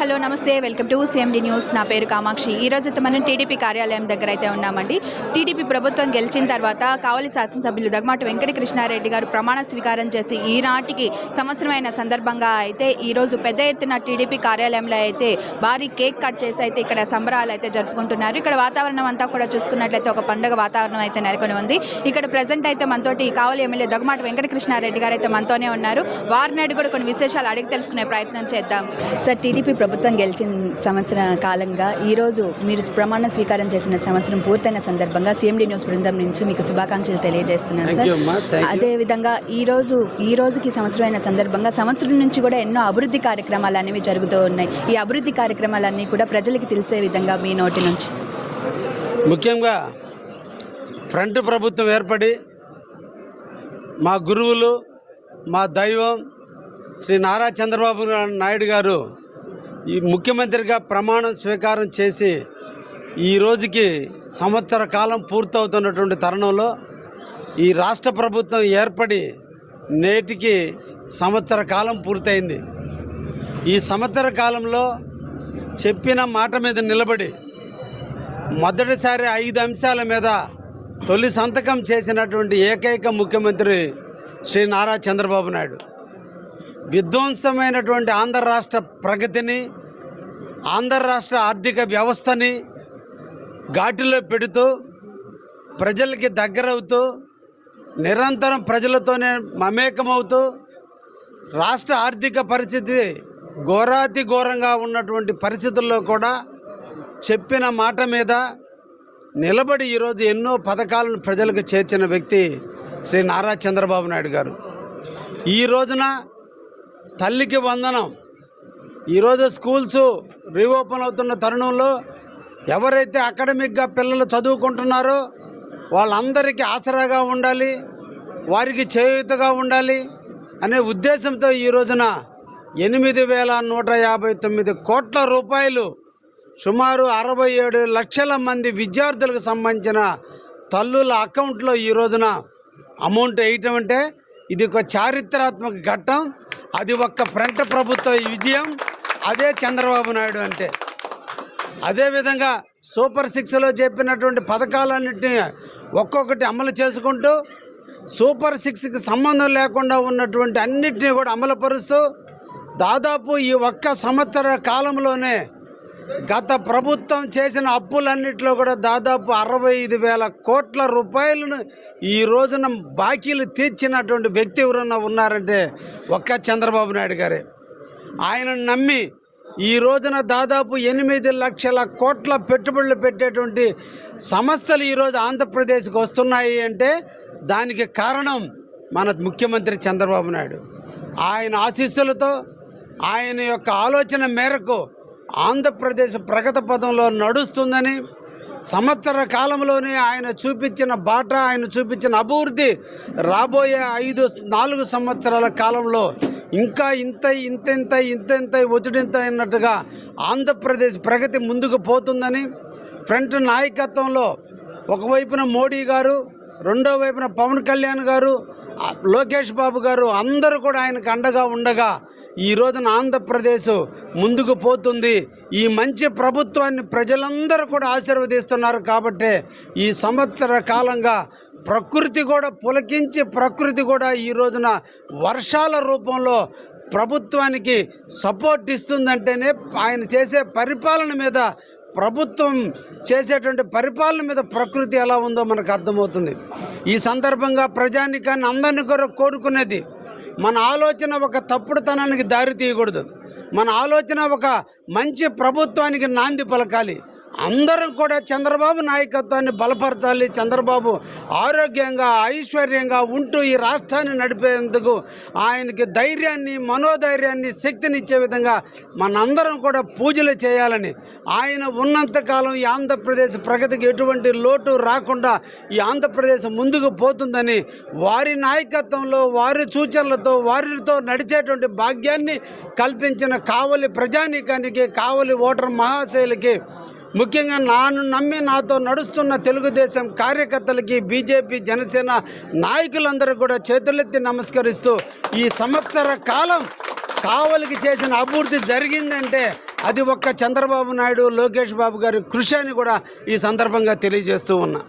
Hello నమస్తే. Welcome to CMD news. నా పేరు కామాక్షి. ఈ రోజైతే అయితే మనం టీడీపీ కార్యాలయం దగ్గర అయితే ఉన్నామండి. టీడీపీ ప్రభుత్వం గెలిచిన తర్వాత కావలి శాసనసభ్యులు దగ్గమాటి వెంకట కృష్ణారెడ్డి గారు ప్రమాణ స్వీకారం చేసి ఈనాటికి సంవత్సరమైన సందర్భంగా అయితే ఈరోజు పెద్ద ఎత్తున టీడీపీ కార్యాలయంలో అయితే భారీ కేక్ కట్ చేసి అయితే ఇక్కడ సంబరాలు అయితే జరుపుకుంటున్నారు. ఇక్కడ వాతావరణం అంతా కూడా చూసుకున్నట్లయితే ఒక పండుగ వాతావరణం అయితే నెలకొని ఉంది. ఇక్కడ ప్రజెంట్ అయితే మనతోటి కావలి ఎమ్మెల్యే దగ్గమాటి వెంకట కృష్ణారెడ్డి గారు అయితే మనతోనే ఉన్నారు. వారి నాడు కూడా కొన్ని విశేషాలు అడిగి తెలుసుకునే ప్రయత్నం చేద్దాం. సార్ టీడీపీ ప్రభుత్వం గెలిచిన సంవత్సర కాలంగా ఈరోజు మీరు ప్రమాణ స్వీకారం చేసిన సంవత్సరం పూర్తయిన సందర్భంగా సిఎండి న్యూస్ బృందం నుంచి మీకు శుభాకాంక్షలు తెలియజేస్తున్నాను సార్. యూ అమ్మా. థ్యాంక్ యూ అదే విధంగా ఈ రోజు ఈ రోజుకి సంవత్సరమైన సందర్భంగా సంవత్సరం నుంచి కూడా ఎన్నో అభివృద్ధి కార్యక్రమాలు అనేవి జరుగుతూ ఉన్నాయి. ఈ అభివృద్ధి కార్యక్రమాలన్నీ కూడా ప్రజలకి తెలిసే విధంగా మీ నోటి నుంచి. ముఖ్యంగా ఫ్రంట్ ప్రభుత్వం ఏర్పడి మా గురువులు మా దైవం శ్రీ నారా చంద్రబాబు నాయుడు గారు ఈ ముఖ్యమంత్రిగా ప్రమాణం స్వీకారం చేసి ఈ రోజుకి సంవత్సర కాలం పూర్తవుతున్నటువంటి తరుణంలో ఈ రాష్ట్ర ప్రభుత్వం ఏర్పడి నేటికి సంవత్సర కాలం పూర్తయింది. ఈ సంవత్సర కాలంలో చెప్పిన మాట మీద నిలబడి మొదటిసారి ఐదు అంశాల మీద తొలి సంతకం చేసినటువంటి ఏకైక ముఖ్యమంత్రి శ్రీ నారా చంద్రబాబు నాయుడు. విధ్వంసమైనటువంటి ఆంధ్ర రాష్ట్ర ప్రగతిని ఆంధ్ర రాష్ట్ర ఆర్థిక వ్యవస్థని ఘాటిలో పెడుతూ ప్రజలకి దగ్గరవుతూ నిరంతరం ప్రజలతోనే మమేకమవుతూ రాష్ట్ర ఆర్థిక పరిస్థితి ఘోరాతి ఘోరంగా ఉన్నటువంటి పరిస్థితుల్లో కూడా చెప్పిన మాట మీద నిలబడి ఈరోజు ఎన్నో పథకాలను ప్రజలకు చేర్చిన వ్యక్తి శ్రీ నారా చంద్రబాబు నాయుడు గారు. ఈ రోజున తల్లికి వందనం. ఈరోజు స్కూల్స్ రీఓపెన్ అవుతున్న తరుణంలో ఎవరైతే అకాడమిక్గా పిల్లలు చదువుకుంటున్నారో వాళ్ళందరికీ ఆసరాగా ఉండాలి వారికి చేయూతగా ఉండాలి అనే ఉద్దేశంతో ఈ రోజున ఎనిమిది వేల నూట యాభై తొమ్మిది కోట్ల రూపాయలు సుమారు అరవై ఏడు లక్షల మంది విద్యార్థులకు సంబంధించిన తల్లుల అకౌంట్లో ఈ రోజున అమౌంట్ వేయటం అంటే ఇది ఒక చారిత్రాత్మక ఘట్టం. అది ఒక్క ఫ్రంట్ ప్రభుత్వ విజయం అదే చంద్రబాబు నాయుడు అంటే అదేవిధంగా సూపర్ సిక్స్లో చెప్పినటువంటి పథకాలన్నింటినీ ఒక్కొక్కటి అమలు చేసుకుంటూ సూపర్ సిక్స్కి సంబంధం లేకుండా ఉన్నటువంటి అన్నిటినీ కూడా అమలుపరుస్తూ దాదాపు ఈ ఒక్క సంవత్సర కాలంలోనే గత ప్రభుత్వం చేసిన అప్పులన్నింటిలో కూడా దాదాపు అరవై ఐదు వేల కోట్ల రూపాయలను ఈ రోజున బాకీలు తీర్చినటువంటి వ్యక్తి ఎవరన్నా ఉన్నారంటే ఒక్క చంద్రబాబు నాయుడు గారే. ఆయనను నమ్మి ఈ రోజున దాదాపు ఎనిమిది లక్షల కోట్ల పెట్టుబడులు పెట్టేటువంటి సంస్థలు ఈరోజు ఆంధ్రప్రదేశ్కి వస్తున్నాయి అంటే దానికి కారణం మన ముఖ్యమంత్రి చంద్రబాబు నాయుడు. ఆయన ఆశీస్సులతో ఆయన యొక్క ఆలోచన మేరకు ఆంధ్రప్రదేశ్ ప్రగతి పదంలో నడుస్తుందని సంవత్సర కాలంలోనే ఆయన చూపించిన బాట ఆయన చూపించిన అభివృద్ధి రాబోయే ఐదు నాలుగు సంవత్సరాల కాలంలో ఇంకా ఇంత ఇంతెంత ఇంతెంత ఒత్తిడింత అన్నట్టుగా ఆంధ్రప్రదేశ్ ప్రగతి ముందుకు పోతుందని ఫ్రంట్ నాయకత్వంలో ఒకవైపున మోడీ గారు రెండో వైపున పవన్ కళ్యాణ్ గారు లోకేష్ బాబు గారు అందరూ కూడా ఆయనకు అండగా ఉండగా ఈ రోజున ఆంధ్రప్రదేశ్ ముందుకు పోతుంది. ఈ మంచి ప్రభుత్వాన్ని ప్రజలందరూ కూడా ఆశీర్వదిస్తున్నారు కాబట్టే ఈ సంవత్సర కాలంగా ప్రకృతి కూడా పులకించి ప్రకృతి కూడా ఈ రోజున వర్షాల రూపంలో ప్రభుత్వానికి సపోర్ట్ ఇస్తుందంటేనే ఆయన చేసే పరిపాలన మీద ప్రభుత్వం చేసేటువంటి పరిపాలన మీద ప్రకృతి ఎలా ఉందో మనకు అర్థమవుతుంది. ఈ సందర్భంగా ప్రజానికాన్ని అందరినీ కూడా కోరుకునేది మన ఆలోచన ఒక తప్పుడుతనానికి దారి తీయకూడదు. మన ఆలోచన ఒక మంచి ప్రభుత్వానికి నాంది పలకాలి. అందరం కూడా చంద్రబాబు నాయకత్వాన్ని బలపరచాలి. చంద్రబాబు ఆరోగ్యంగా ఐశ్వర్యంగా ఉంటూ ఈ రాష్ట్రాన్ని నడిపేందుకు ఆయనకి ధైర్యాన్ని మనోధైర్యాన్ని శక్తినిచ్చే విధంగా మనందరం కూడా పూజలు చేయాలని. ఆయన ఉన్నంతకాలం ఈ ఆంధ్రప్రదేశ్ ప్రగతికి ఎటువంటి లోటు రాకుండా ఈ ఆంధ్రప్రదేశ్ ముందుకు పోతుందని వారి నాయకత్వంలో వారి సూచనలతో వారితో నడిచేటువంటి భాగ్యాన్ని కల్పించిన కావలి ప్రజానీకానికి కావలి ఓటర్ మహాశైలకి ముఖ్యంగా నాను నమ్మి నాతో నడుస్తున్న తెలుగుదేశం కార్యకర్తలకి బీజేపీ జనసేన నాయకులందరూ కూడా చేతులెత్తి నమస్కరిస్తూ ఈ సంవత్సర కాలం కావలికి చేసిన అభివృద్ధి జరిగిందంటే అది ఒక్క చంద్రబాబు నాయుడు లోకేష్ బాబు గారి కృషి అని కూడా ఈ సందర్భంగా తెలియజేస్తూ ఉన్నా.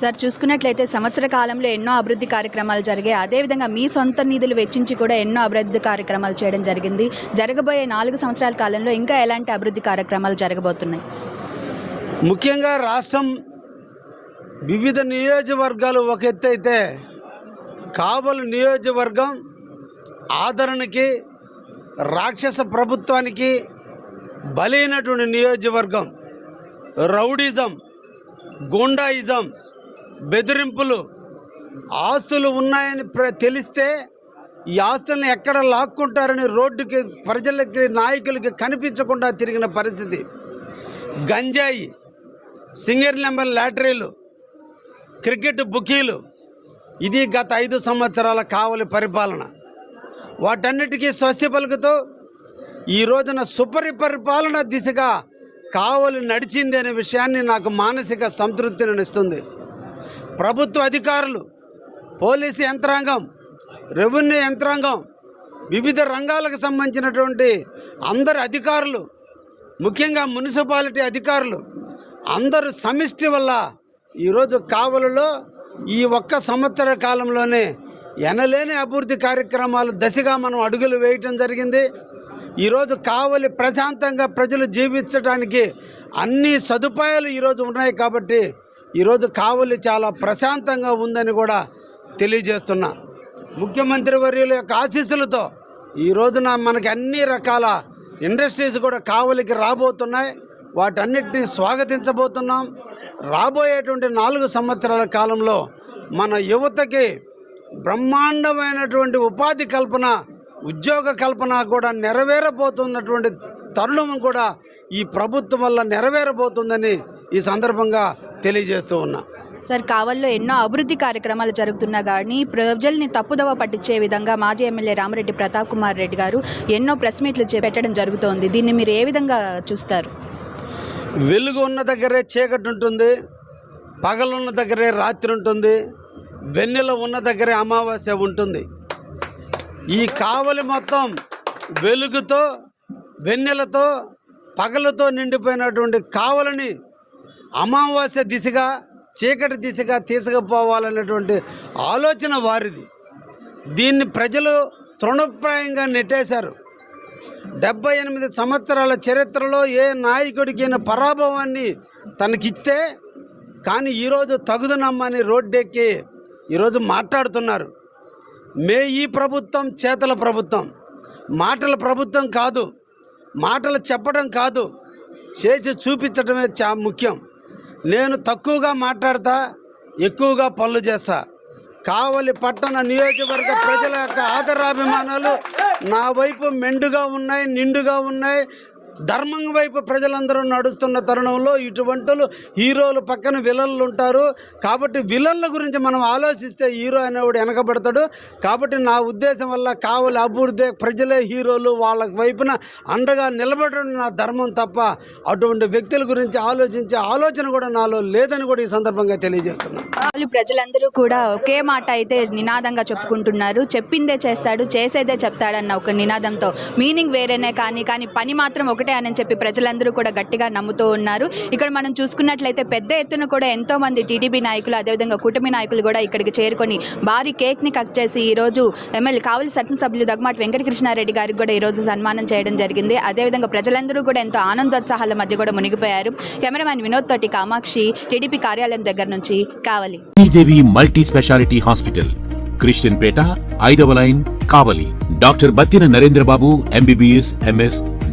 సార్ చూసుకున్నట్లయితే సంవత్సర కాలంలో ఎన్నో అభివృద్ధి కార్యక్రమాలు జరిగాయి. అదేవిధంగా మీ సొంత నిధులు వెచ్చించి కూడా ఎన్నో అభివృద్ధి కార్యక్రమాలు చేయడం జరిగింది. జరగబోయే నాలుగు సంవత్సరాల కాలంలో ఇంకా ఎలాంటి అభివృద్ధి కార్యక్రమాలు జరగబోతున్నాయి? ముఖ్యంగా రాష్ట్రం వివిధ నియోజకవర్గాలు ఒక ఎత్తు అయితే కాబోలు నియోజకవర్గం ఆదరణకి రాక్షస ప్రభుత్వానికి బలైనటువంటి నియోజకవర్గం. రౌడిజం గూండాయిజం బెదిరింపులు ఆస్తులు ఉన్నాయని ప్ర తెలిస్తే ఈ ఆస్తులను ఎక్కడ లాక్కుంటారని రోడ్డుకి ప్రజలకి నాయకులకి కనిపించకుండా తిరిగిన పరిస్థితి. గంజాయి సింగర్ నెంబర్ లాటరీలు క్రికెట్ బుకీలు ఇది గత ఐదు సంవత్సరాల కావలి పరిపాలన. వాటన్నిటికీ స్వస్తి పలుకుతూ ఈ రోజున సుపరి పరిపాలన దిశగా కావలి నడిచింది అనే విషయాన్ని నాకు మానసిక సంతృప్తిని ఇస్తుంది ప్రభుత్వ అధికారులు పోలీసు యంత్రాంగం రెవెన్యూ యంత్రాంగం వివిధ రంగాలకు సంబంధించినటువంటి అందరు అధికారులు ముఖ్యంగా మున్సిపాలిటీ అధికారులు అందరు సమిష్టి వల్ల ఈరోజు కావలిలో ఈ ఒక్క సంవత్సర కాలంలోనే ఎనలేని అభివృద్ధి కార్యక్రమాలు దశగా మనం అడుగులు వేయటం జరిగింది. ఈరోజు కావలి ప్రశాంతంగా ప్రజలు జీవించడానికి అన్ని సదుపాయాలు ఈరోజు ఉన్నాయి కాబట్టి ఈరోజు కావలి చాలా ప్రశాంతంగా ఉందని కూడా తెలియజేస్తున్నా. ముఖ్యమంత్రి వర్యుల యొక్క ఆశీస్సులతో ఈ రోజున మనకి అన్ని రకాల ఇండస్ట్రీస్ కూడా కావలికి రాబోతున్నాయి. వాటన్నిటిని స్వాగతించబోతున్నాం. రాబోయేటువంటి నాలుగు సంవత్సరాల కాలంలో మన యువతకి బ్రహ్మాండమైనటువంటి ఉపాధి కల్పన ఉద్యోగ కల్పన కూడా నెరవేరబోతున్నటువంటి తరుణం కూడా ఈ ప్రభుత్వం వల్ల నెరవేరబోతుందని ఈ సందర్భంగా తెలియజేస్తూ ఉన్నా. సార్ కావల్లో ఎన్నో అభివృద్ధి కార్యక్రమాలు జరుగుతున్నా కానీ ప్రజల్ని తప్పుదవ పట్టించే విధంగా మాజీ ఎమ్మెల్యే రామరెడ్డి ప్రతాప్ కుమార్ రెడ్డి గారు ఎన్నో ప్రెస్ మీట్లు పెట్టడం జరుగుతోంది. దీన్ని మీరు ఏ విధంగా చూస్తారు? వెలుగు ఉన్న దగ్గరే చీకటి ఉంటుంది పగలున్న దగ్గరే రాత్రి ఉంటుంది వెన్నెల ఉన్న దగ్గరే అమావాస్య ఉంటుంది. ఈ కావలి మొత్తం వెలుగుతో వెన్నెలతో పగలతో నిండిపోయినటువంటి కావలిని అమావాస్య దిశగా చీకటి దిశగా తీసుకుపోవాలనేటువంటి ఆలోచన వారిది. దీన్ని ప్రజలు తృణప్రాయంగా నెట్టేశారు. డెబ్బై ఎనిమిది సంవత్సరాల చరిత్రలో ఏ నాయకుడికైనా పరాభవాన్ని తనకిస్తే కానీ ఈరోజు తగుదనమ్మని రోడ్డెక్కి ఈరోజు మాట్లాడుతున్నారు. మే ఈ ప్రభుత్వం చేతల ప్రభుత్వం. మాటల ప్రభుత్వం కాదు మాటలు చెప్పడం కాదు చేసి చూపించడమే చా ముఖ్యం. నేను తక్కువగా మాట్లాడతా ఎక్కువగా పనులు చేస్తా. కావలి పట్టణ నియోజకవర్గ ప్రజల యొక్క ఆదరాభిమానాలు నా వైపు మెండుగా ఉన్నాయి నిండుగా ఉన్నాయి. ధర్మం వైపు ప్రజలందరూ నడుస్తున్న తరుణంలో ఇటువంటి హీరోలు పక్కన విలన్లు ఉంటారు కాబట్టి విలన్ల గురించి మనం ఆలోచిస్తే హీరో అనేవాడు వెనకబడతాడు. కాబట్టి నా ఉద్దేశం వల్ల కావలి అభివృద్ధి ప్రజలే హీరోలు వాళ్ళ వైపున అండగా నిలబడడం నా ధర్మం తప్ప అటువంటి వ్యక్తుల గురించి ఆలోచించే ఆలోచన కూడా నాలో లేదని కూడా ఈ సందర్భంగా తెలియజేస్తున్నాను వాళ్ళు ప్రజలందరూ కూడా ఒకే మాట అయితే నినాదంగా చెప్పుకుంటున్నారు. చెప్పిందే చేస్తాడు చేసేదే చెప్తాడన్న ఒక నినాదంతో. మీనింగ్ వేరేనే కానీ కానీ పని మాత్రం ఒక ఒకటే అని చెప్పి ప్రజలందరూ కూడా గట్టిగా నమ్ముతూ ఉన్నారు. ఇక్కడ మనం చూసుకున్నట్లయితే పెద్ద ఎత్తున కూడా ఎంతో మంది టీడీపీ నాయకులు అదేవిధంగా కూటమి నాయకులు కూడా ఇక్కడికి చేరుకొని భారీ కేక్ని కట్ చేసి ఈరోజు ఎమ్మెల్యే కావలి శాసనసభ్యులు దగ్గమాటి వెంకటకృష్ణారెడ్డి గారికి కూడా ఈరోజు సన్మానం చేయడం జరిగింది. అదేవిధంగా ప్రజలందరూ కూడా ఎంతో ఆనందోత్సాహాల మధ్య కూడా మునిగిపోయారు. కెమెరామ్యాన్ వినోద్ తోటి కామాక్షి టీడీపీ కార్యాలయం దగ్గర నుంచి Kavali. Sridevi multi speciality hospital Christian Peta ఐదవ line Kavali. Doctor Battina Narendrababu MBBS MS